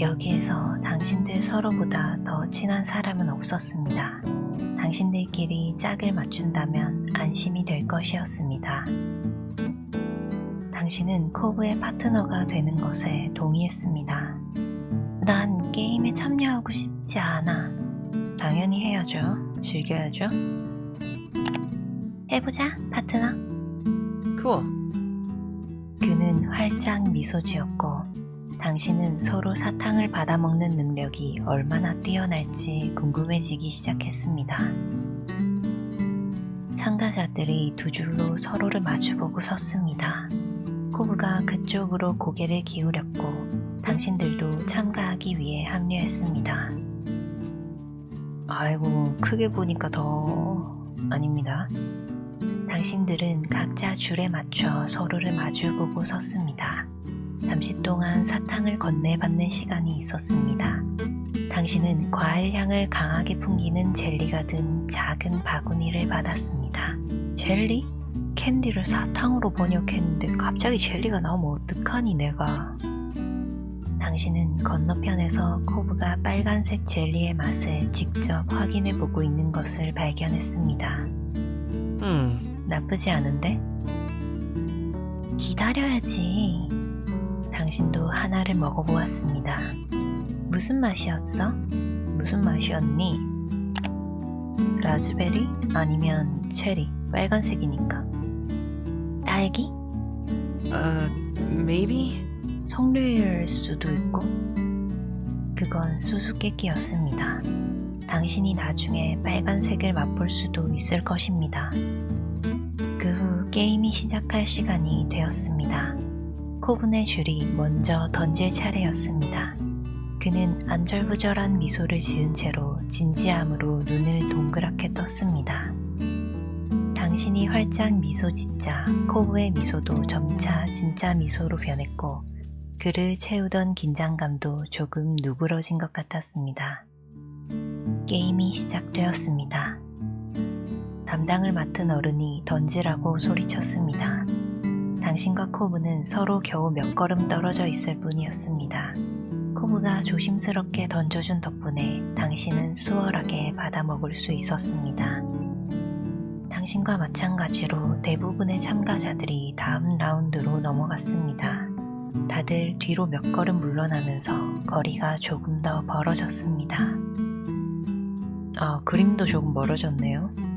여기에서 당신들 서로보다 더 친한 사람은 없었습니다. 당신들끼리 짝을 맞춘다면 안심이 될 것이었습니다. 당신은 코브의 파트너가 되는 것에 동의했습니다. 난 게임에 참여하고 싶지 않아. 당연히 해야죠. 즐겨야죠. 해보자, 파트너. Cool. 그는 활짝 미소 지었고 당신은 서로 사탕을 받아먹는 능력이 얼마나 뛰어날지 궁금해지기 시작했습니다. 참가자들이 두 줄로 서로를 마주보고 섰습니다. 코브가 그쪽으로 고개를 기울였고 당신들도 참가하기 위해 합류했습니다. 아이고, 크게 보니까 더... 아닙니다. 당신들은 각자 줄에 맞춰 서로를 마주보고 섰습니다. 잠시 동안 사탕을 건네받는 시간이 있었습니다. 당신은 과일 향을 강하게 풍기는 젤리가 든 작은 바구니를 받았습니다. 젤리? 캔디를 사탕으로 번역했는데 갑자기 젤리가 나오면 어떡하니 내가. 당신은 건너편에서 코브가 빨간색 젤리의 맛을 직접 확인해 보고 있는 것을 발견했습니다. Hmm. 나쁘지 않은데? 기다려야지. 당신도 하나를 먹어보았습니다. 무슨 맛이었어? 무슨 맛이었니? 라즈베리? 아니면 체리? 빨간색이니까. 딸기? Uh, maybe? 석류일 수도 있고. 그건 수수께끼였습니다. 당신이 나중에 빨간색을 맛볼 수도 있을 것입니다. 그 후 게임이 시작할 시간이 되었습니다. 코분의 줄이 먼저 던질 차례였습니다. 그는 안절부절한 미소를 지은 채로 진지함으로 눈을 동그랗게 떴습니다. 당신이 활짝 미소 짓자 코브의 미소도 점차 진짜 미소로 변했고 그를 채우던 긴장감도 조금 누그러진 것 같았습니다. 게임이 시작되었습니다. 담당을 맡은 어른이 던지라고 소리쳤습니다. 당신과 코브는 서로 겨우 몇 걸음 떨어져 있을 뿐이었습니다. 코브가 조심스럽게 던져준 덕분에 당신은 수월하게 받아먹을 수 있었습니다. 당신과 마찬가지로 대부분의 참가자들이 다음 라운드로 넘어갔습니다. 다들 뒤로 몇 걸음 물러나면서 거리가 조금 더 벌어졌습니다. 아, 그림도 조금 멀어졌네요.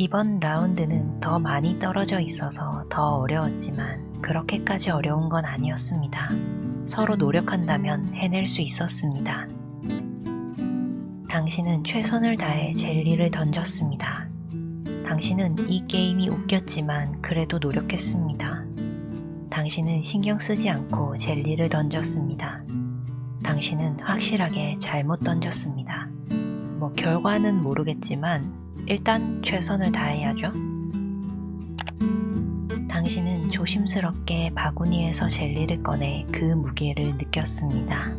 이번 라운드는 더 많이 떨어져 있어서 더 어려웠지만 그렇게까지 어려운 건 아니었습니다. 서로 노력한다면 해낼 수 있었습니다. 당신은 최선을 다해 젤리를 던졌습니다. 당신은 이 게임이 웃겼지만 그래도 노력했습니다. 당신은 신경 쓰지 않고 젤리를 던졌습니다. 당신은 확실하게 잘못 던졌습니다. 뭐 결과는 모르겠지만 일단 최선을 다해야죠. 당신은 조심스럽게 바구니에서 젤리를 꺼내 그 무게를 느꼈습니다.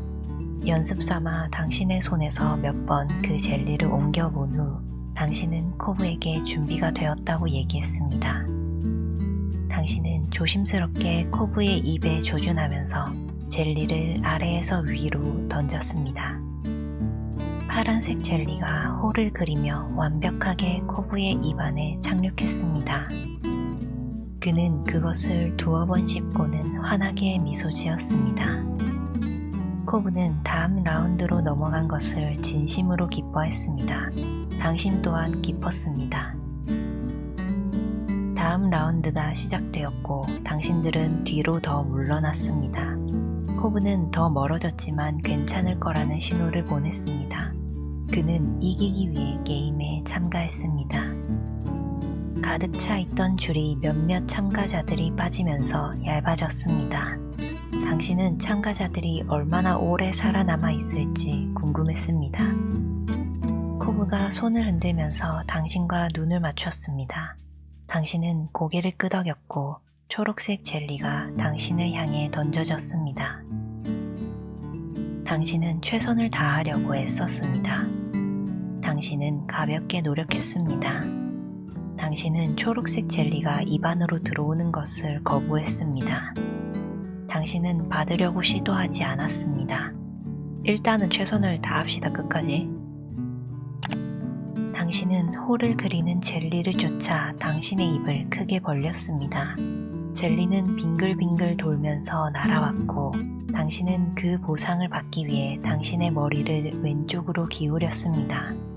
연습 삼아 당신의 손에서 몇 번 그 젤리를 옮겨본 후 당신은 코브에게 준비가 되었다고 얘기했습니다. 당신은 조심스럽게 코브의 입에 조준하면서 젤리를 아래에서 위로 던졌습니다. 파란색 젤리가 홀을 그리며 완벽하게 코브의 입안에 착륙했습니다. 그는 그것을 두어 번 씹고는 환하게 미소 지었습니다. 코브는 다음 라운드로 넘어간 것을 진심으로 기뻐했습니다. 당신 또한 기뻤습니다. 다음 라운드가 시작되었고 당신들은 뒤로 더 물러났습니다. 코브는 더 멀어졌지만 괜찮을 거라는 신호를 보냈습니다. 그는 이기기 위해 게임에 참가했습니다. 가득 차 있던 줄이 몇몇 참가자들이 빠지면서 얇아졌습니다. 당신은 참가자들이 얼마나 오래 살아남아 있을지 궁금했습니다. 코브가 손을 흔들면서 당신과 눈을 맞췄습니다. 당신은 고개를 끄덕였고 초록색 젤리가 당신을 향해 던져졌습니다. 당신은 최선을 다하려고 애썼습니다. 당신은 가볍게 노력했습니다. 당신은 초록색 젤리가 입안으로 들어오는 것을 거부했습니다. 당신은 받으려고 시도하지 않았습니다. 일단은 최선을 다합시다 끝까지. 당신은 호를 그리는 젤리를 쫓아 당신의 입을 크게 벌렸습니다. 젤리는 빙글빙글 돌면서 날아왔고 당신은 그 보상을 받기 위해 당신의 머리를 왼쪽으로 기울였습니다.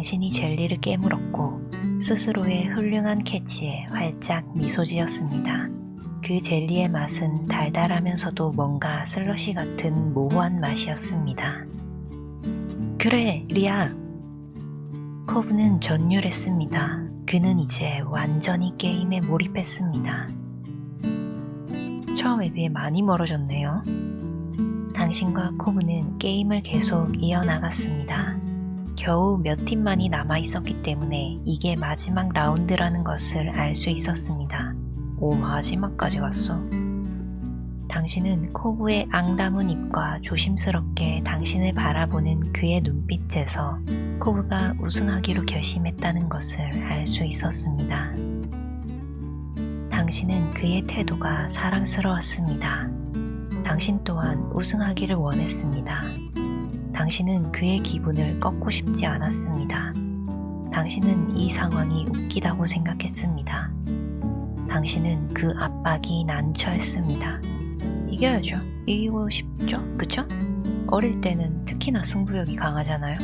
당신이 젤리를 깨물었고 스스로의 훌륭한 캐치에 활짝 미소 지었습니다. 그 젤리의 맛은 달달하면서도 뭔가 슬러시 같은 모호한 맛이었습니다. 그래, 리아. 코브는 전율했습니다. 그는 이제 완전히 게임에 몰입했습니다. 처음에 비해 많이 멀어졌네요. 당신과 코브는 게임을 계속 이어나갔습니다. 겨우 몇 팀만이 남아 있었기 때문에 이게 마지막 라운드라는 것을 알 수 있었습니다. 오, 마지막까지 갔어. 당신은 코브의 앙다문 입과 조심스럽게 당신을 바라보는 그의 눈빛에서 코브가 우승하기로 결심했다는 것을 알 수 있었습니다. 당신은 그의 태도가 사랑스러웠습니다. 당신 또한 우승하기를 원했습니다. 당신은 그의 기분을 꺾고 싶지 않았습니다. 당신은 이 상황이 웃기다고 생각했습니다. 당신은 그 압박이 난처했습니다. 이겨야죠. 이기고 싶죠? 그쵸? 어릴 때는 특히나 승부욕이 강하잖아요.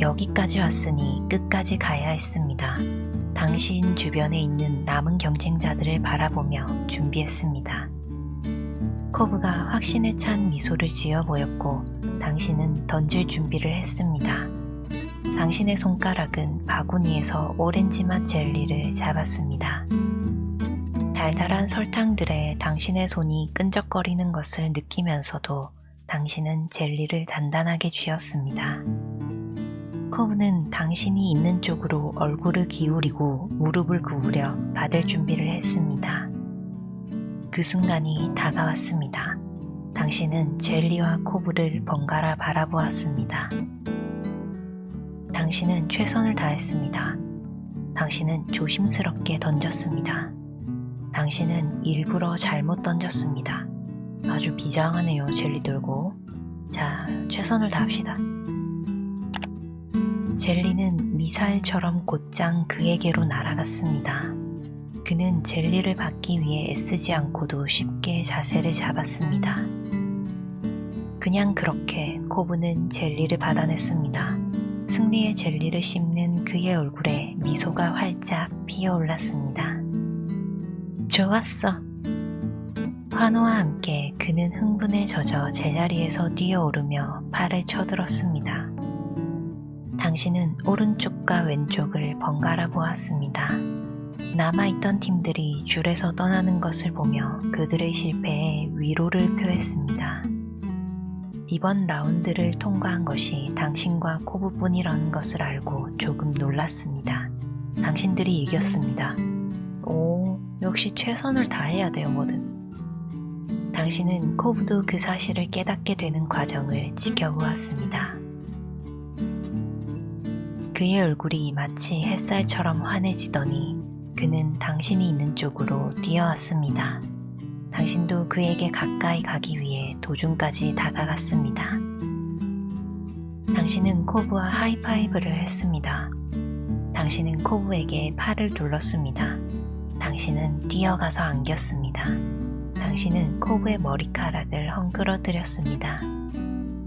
여기까지 왔으니 끝까지 가야 했습니다. 당신 주변에 있는 남은 경쟁자들을 바라보며 준비했습니다. 코브가 확신에 찬 미소를 지어 보였고 당신은 던질 준비를 했습니다. 당신의 손가락은 바구니에서 오렌지 맛 젤리를 잡았습니다. 달달한 설탕들에 당신의 손이 끈적거리는 것을 느끼면서도 당신은 젤리를 단단하게 쥐었습니다. 코브는 당신이 있는 쪽으로 얼굴을 기울이고 무릎을 구부려 받을 준비를 했습니다. 그 순간이 다가왔습니다. 당신은 젤리와 코브를 번갈아 바라보았습니다. 당신은 최선을 다했습니다. 당신은 조심스럽게 던졌습니다. 당신은 일부러 잘못 던졌습니다. 아주 비장하네요, 젤리 들고. 자, 최선을 다합시다. 젤리는 미사일처럼 곧장 그에게로 날아갔습니다. 그는 젤리를 받기 위해 애쓰지 않고도 쉽게 자세를 잡았습니다. 그냥 그렇게 코브는 젤리를 받아냈습니다. 승리의 젤리를 씹는 그의 얼굴에 미소가 활짝 피어올랐습니다. 좋았어. 환호와 함께 그는 흥분에 젖어 제자리에서 뛰어오르며 팔을 쳐들었습니다. 당신은 오른쪽과 왼쪽을 번갈아 보았습니다. 남아있던 팀들이 줄에서 떠나는 것을 보며 그들의 실패에 위로를 표했습니다. 이번 라운드를 통과한 것이 당신과 코브뿐이라는 것을 알고 조금 놀랐습니다. 당신들이 이겼습니다. 오, 역시 최선을 다해야 돼요, 뭐든. 당신은 코브도 그 사실을 깨닫게 되는 과정을 지켜보았습니다. 그의 얼굴이 마치 햇살처럼 환해지더니 그는 당신이 있는 쪽으로 뛰어왔습니다. 당신도 그에게 가까이 가기 위해 도중까지 다가갔습니다. 당신은 코브와 하이파이브를 했습니다. 당신은 코브에게 팔을 둘렀습니다. 당신은 뛰어가서 안겼습니다. 당신은 코브의 머리카락을 헝클어뜨렸습니다.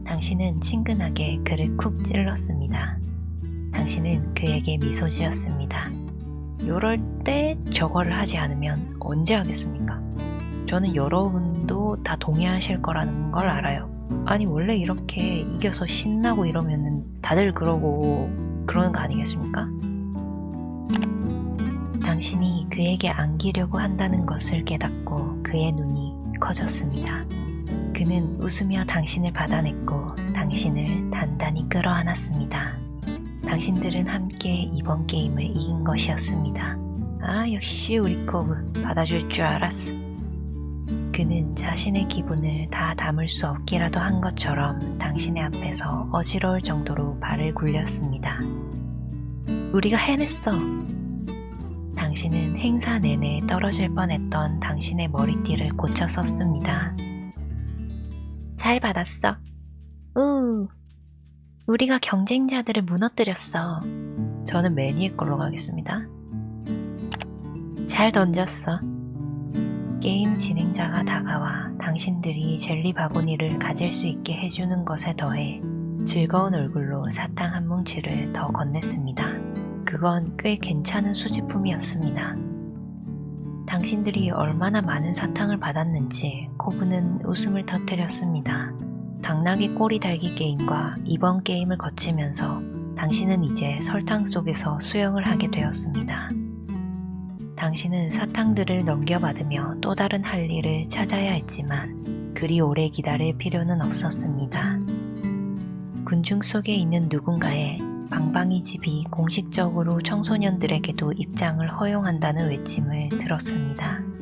당신은 친근하게 그를 쿡 찔렀습니다. 당신은 그에게 미소 지었습니다. 요럴 때 저거를 하지 않으면 언제 하겠습니까? 저는 여러분도 다 동의하실 거라는 걸 알아요. 아니, 원래 이렇게 이겨서 신나고 이러면은 다들 그러고 그러는 거 아니겠습니까? 당신이 그에게 안기려고 한다는 것을 깨닫고 그의 눈이 커졌습니다. 그는 웃으며 당신을 받아냈고 당신을 단단히 끌어안았습니다. 당신들은 함께 이번 게임을 이긴 것이었습니다. 아, 역시 우리 코브 받아줄 줄 알았어. 그는 자신의 기분을 다 담을 수 없기라도 한 것처럼 당신의 앞에서 어지러울 정도로 발을 굴렸습니다. 우리가 해냈어. 당신은 행사 내내 떨어질 뻔했던 당신의 머리띠를 고쳐 썼습니다. 잘 받았어. 우, 우리가 경쟁자들을 무너뜨렸어. 저는 매니의 걸로 가겠습니다. 잘 던졌어. 게임 진행자가 다가와 당신들이 젤리 바구니를 가질 수 있게 해주는 것에 더해 즐거운 얼굴로 사탕 한 뭉치를 더 건넸습니다. 그건 꽤 괜찮은 수집품이었습니다. 당신들이 얼마나 많은 사탕을 받았는지 코브는 웃음을 터뜨렸습니다. 당나귀 꼬리 달기 게임과 이번 게임을 거치면서 당신은 이제 설탕 속에서 수영을 하게 되었습니다. 당신은 사탕들을 넘겨받으며 또 다른 할 일을 찾아야 했지만 그리 오래 기다릴 필요는 없었습니다. 군중 속에 있는 누군가의 방방이 집이 공식적으로 청소년들에게도 입장을 허용한다는 외침을 들었습니다.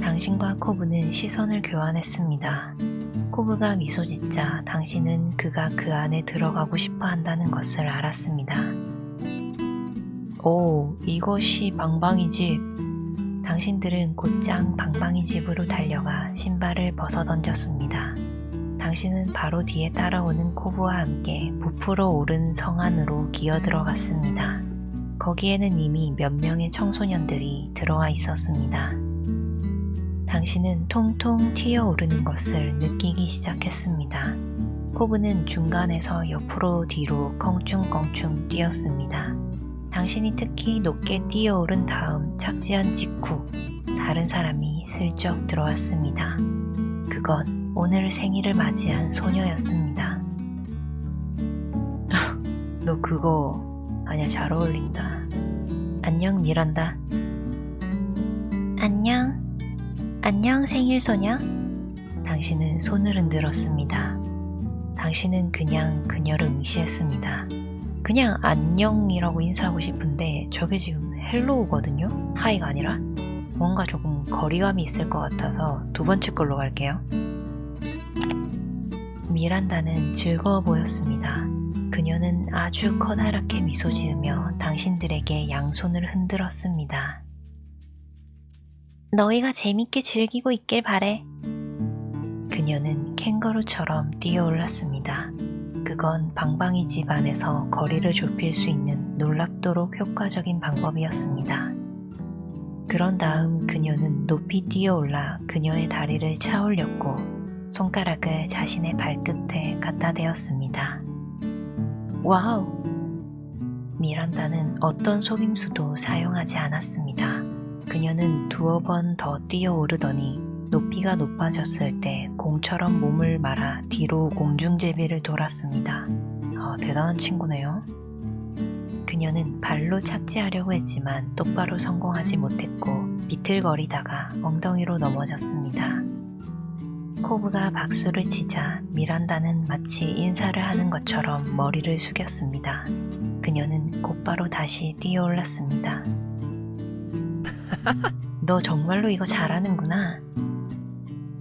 당신과 코브는 시선을 교환했습니다. 코브가 미소 짓자 당신은 그가 그 안에 들어가고 싶어 한다는 것을 알았습니다. 오, 이것이 방방이 집. 당신들은 곧장 방방이 집으로 달려가 신발을 벗어 던졌습니다. 당신은 바로 뒤에 따라오는 코브와 함께 부풀어 오른 성 안으로 기어 들어갔습니다. 거기에는 이미 몇 명의 청소년들이 들어와 있었습니다. 당신은 통통 튀어오르는 것을 느끼기 시작했습니다. 코브는 중간에서 옆으로 뒤로 껑충껑충 뛰었습니다. 당신이 특히 높게 뛰어오른 다음 착지한 직후 다른 사람이 슬쩍 들어왔습니다. 그건 오늘 생일을 맞이한 소녀였습니다. 너 그거 아니야 잘 어울린다. 안녕 미란다. 안녕. 안녕 생일 소녀. 당신은 손을 흔들었습니다. 당신은 그냥 그녀를 응시했습니다. 그냥 안녕이라고 인사하고 싶은데 저게 지금 헬로우거든요? 하이가 아니라 뭔가 조금 거리감이 있을 것 같아서 두 번째 걸로 갈게요. 미란다는 즐거워 보였습니다. 그녀는 아주 커다랗게 미소 지으며 당신들에게 양손을 흔들었습니다. 너희가 재밌게 즐기고 있길 바래. 그녀는 캥거루처럼 뛰어올랐습니다. 그건 방방이 집 안에서 거리를 좁힐 수 있는 놀랍도록 효과적인 방법이었습니다. 그런 다음 그녀는 높이 뛰어올라 그녀의 다리를 차올렸고 손가락을 자신의 발끝에 갖다 대었습니다. 와우! 미란다는 어떤 속임수도 사용하지 않았습니다. 그녀는 두어 번 더 뛰어오르더니 높이가 높아졌을 때 공처럼 몸을 말아 뒤로 공중제비를 돌았습니다. 아, 대단한 친구네요. 그녀는 발로 착지하려고 했지만 똑바로 성공하지 못했고 비틀거리다가 엉덩이로 넘어졌습니다. 코브가 박수를 치자 미란다는 마치 인사를 하는 것처럼 머리를 숙였습니다. 그녀는 곧바로 다시 뛰어올랐습니다. 너 정말로 이거 잘하는구나.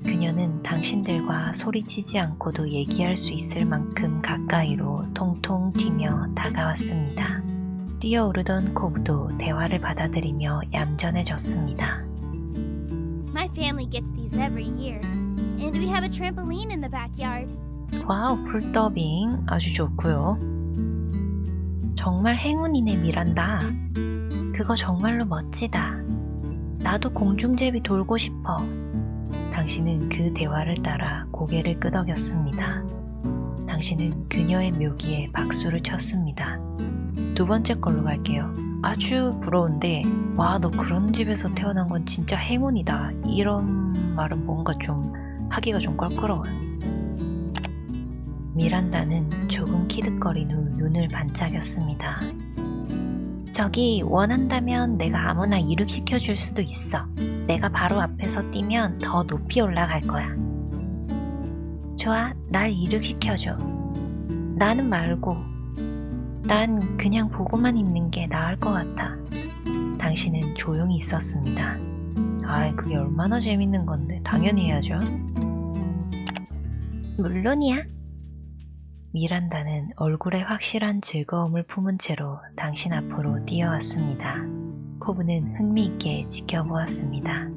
그녀는 당신들과 소리치지 않고도 얘기할 수 있을 만큼 가까이로 통통 튀며 다가왔습니다. 뛰어오르던 코브도 대화를 받아들이며 얌전해졌습니다. My family gets these every year, and we have a trampoline in the backyard. 와우, 풀더빙 아주 좋고요. 정말 행운이네 미란다. 그거 정말로 멋지다. 나도 공중제비 돌고 싶어. 당신은 그 대화를 따라 고개를 끄덕였습니다. 당신은 그녀의 묘기에 박수를 쳤습니다. 두 번째 걸로 갈게요. 아주 부러운데, 와, 너 그런 집에서 태어난 건 진짜 행운이다. 이런 말은 뭔가 좀 하기가 좀 껄끄러워요. 미란다는 조금 키득거린 후 눈을 반짝였습니다. 저기 원한다면 내가 아무나 이륙시켜 줄 수도 있어. 내가 바로 앞에서 뛰면 더 높이 올라갈 거야. 좋아, 날 이륙시켜줘. 나는 말고. 난 그냥 보고만 있는 게 나을 것 같아. 당신은 조용히 있었습니다. 아이, 그게 얼마나 재밌는 건데. 당연히 해야죠. 물론이야. 미란다는 얼굴에 확실한 즐거움을 품은 채로 당신 앞으로 뛰어왔습니다. 코브는 흥미있게 지켜보았습니다.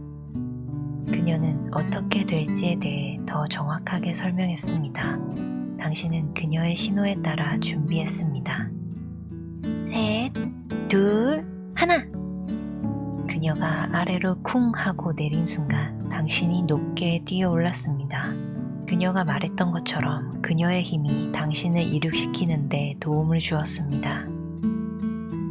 그녀는 어떻게 될지에 대해 더 정확하게 설명했습니다. 당신은 그녀의 신호에 따라 준비했습니다. 셋, 둘, 하나! 그녀가 아래로 쿵 하고 내린 순간 당신이 높게 뛰어 올랐습니다. 그녀가 말했던 것처럼 그녀의 힘이 당신을 이륙시키는데 도움을 주었습니다.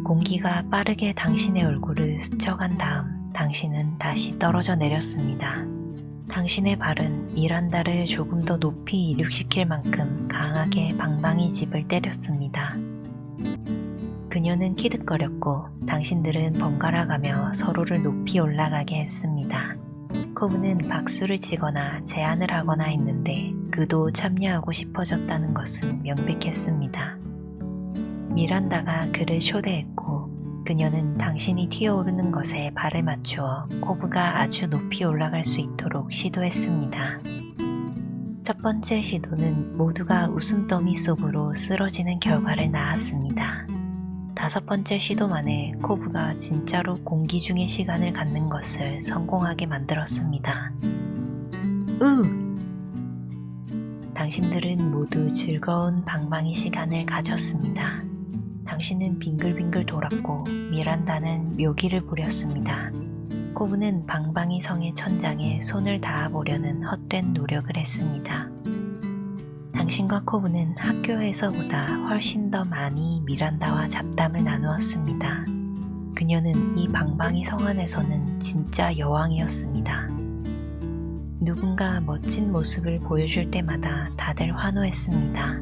공기가 빠르게 당신의 얼굴을 스쳐간 다음 당신은 다시 떨어져 내렸습니다. 당신의 발은 미란다를 조금 더 높이 이륙시킬 만큼 강하게 방방이 집을 때렸습니다. 그녀는 키득거렸고 당신들은 번갈아 가며 서로를 높이 올라가게 했습니다. 코브는 박수를 치거나 제안을 하거나 했는데 그도 참여하고 싶어졌다는 것은 명백했습니다. 미란다가 그를 초대했고 그녀는 당신이 튀어오르는 것에 발을 맞추어 코브가 아주 높이 올라갈 수 있도록 시도했습니다. 첫 번째 시도는 모두가 웃음더미 속으로 쓰러지는 결과를 낳았습니다. 다섯 번째 시도만에 코브가 진짜로 공기 중의 시간을 갖는 것을 성공하게 만들었습니다. 으! 당신들은 모두 즐거운 방방이 시간을 가졌습니다. 당신은 빙글빙글 돌았고 미란다는 묘기를 부렸습니다. 코브는 방방이 성의 천장에 손을 닿아보려는 헛된 노력을 했습니다. 당신과 코브는 학교에서보다 훨씬 더 많이 미란다와 잡담을 나누었습니다. 그녀는 이 방방이 성 안에서는 진짜 여왕이었습니다. 누군가 멋진 모습을 보여줄 때마다 다들 환호했습니다.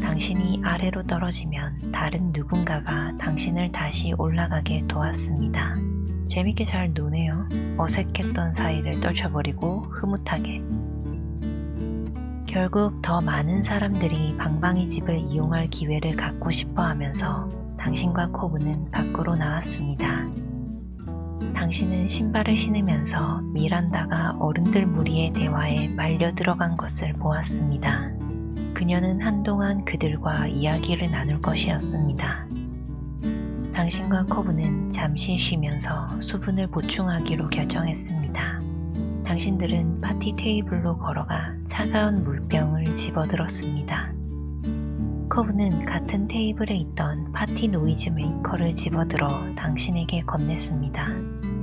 당신이 아래로 떨어지면 다른 누군가가 당신을 다시 올라가게 도왔습니다. 재밌게 잘 노네요. 어색했던 사이를 떨쳐버리고 흐뭇하게. 결국 더 많은 사람들이 방방이 집을 이용할 기회를 갖고 싶어 하면서 당신과 코브는 밖으로 나왔습니다. 당신은 신발을 신으면서 미란다가 어른들 무리의 대화에 말려 들어간 것을 보았습니다. 그녀는 한동안 그들과 이야기를 나눌 것이었습니다. 당신과 코브는 잠시 쉬면서 수분을 보충하기로 결정했습니다. 당신들은 파티 테이블로 걸어가 차가운 물병을 집어들었습니다. 코브는 같은 테이블에 있던 파티 노이즈 메이커를 집어들어 당신에게 건넸습니다.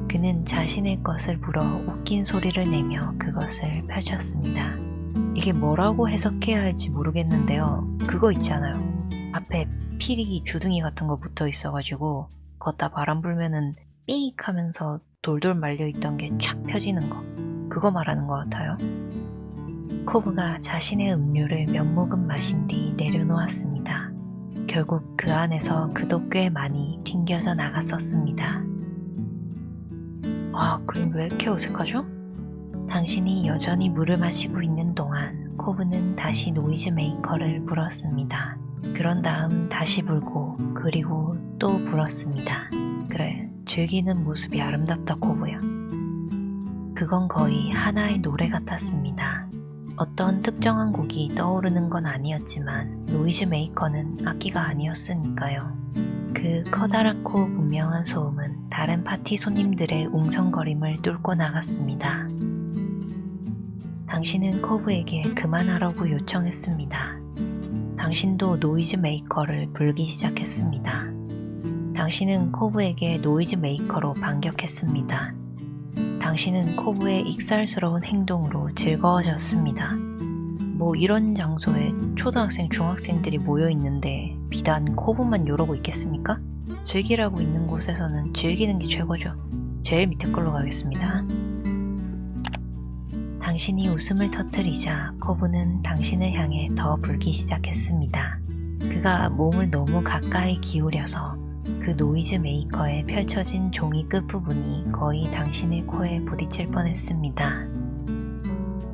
그는 자신의 것을 불어 웃긴 소리를 내며 그것을 펼쳤습니다. 이게 뭐라고 해석해야 할지 모르겠는데요. 그거 있잖아요. 앞에 피리 주둥이 같은 거 붙어 있어가지고 걷다 바람 불면은 삑 하면서 돌돌 말려 있던 게 촥 펴지는 거. 그거 말하는 것 같아요. 코브가 자신의 음료를 몇 모금 마신 뒤 내려놓았습니다. 결국 그 안에서 그도 꽤 많이 튕겨져 나갔었습니다. 아, 그림 왜 이렇게 어색하죠? 당신이 여전히 물을 마시고 있는 동안 코브는 다시 노이즈 메이커를 불었습니다. 그런 다음 다시 불고 그리고 또 불었습니다. 그래, 즐기는 모습이 아름답다 코브야. 그건 거의 하나의 노래 같았습니다. 어떤 특정한 곡이 떠오르는 건 아니었지만 노이즈 메이커는 악기가 아니었으니까요. 그 커다랗고 분명한 소음은 다른 파티 손님들의 웅성거림을 뚫고 나갔습니다. 당신은 코브에게 그만하라고 요청했습니다. 당신도 노이즈 메이커를 불기 시작했습니다. 당신은 코브에게 노이즈 메이커로 반격했습니다. 당신은 코브의 익살스러운 행동으로 즐거워졌습니다. 뭐 이런 장소에 초등학생, 중학생들이 모여 있는데 비단 코브만 이러고 있겠습니까? 즐기라고 있는 곳에서는 즐기는 게 최고죠. 제일 밑에 걸로 가겠습니다. 당신이 웃음을 터뜨리자 코브는 당신을 향해 더 불기 시작했습니다. 그가 몸을 너무 가까이 기울여서 그 노이즈 메이커에 펼쳐진 종이 끝부분이 거의 당신의 코에 부딪힐 뻔했습니다.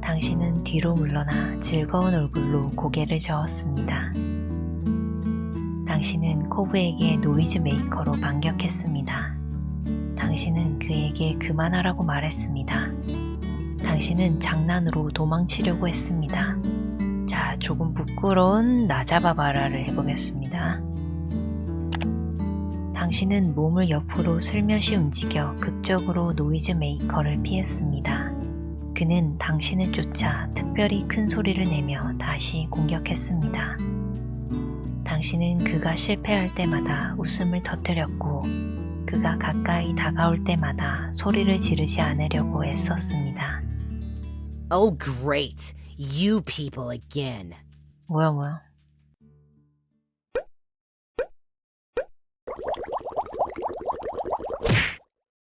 당신은 뒤로 물러나 즐거운 얼굴로 고개를 저었습니다. 당신은 코브에게 노이즈 메이커로 반격했습니다. 당신은 그에게 그만하라고 말했습니다. 당신은 장난으로 도망치려고 했습니다. 자, 조금 부끄러운 나 잡아봐라를 해보겠습니다. 당신은 몸을 옆으로 슬며시 움직여 극적으로 노이즈 메이커를 피했습니다. 그는 당신을 쫓아 특별히 큰 소리를 내며 다시 공격했습니다. 당신은 그가 실패할 때마다 웃음을 터뜨렸고 그가 가까이 다가올 때마다 소리를 지르지 않으려고 애썼습니다. Oh, great. You people again. 뭐야 뭐야.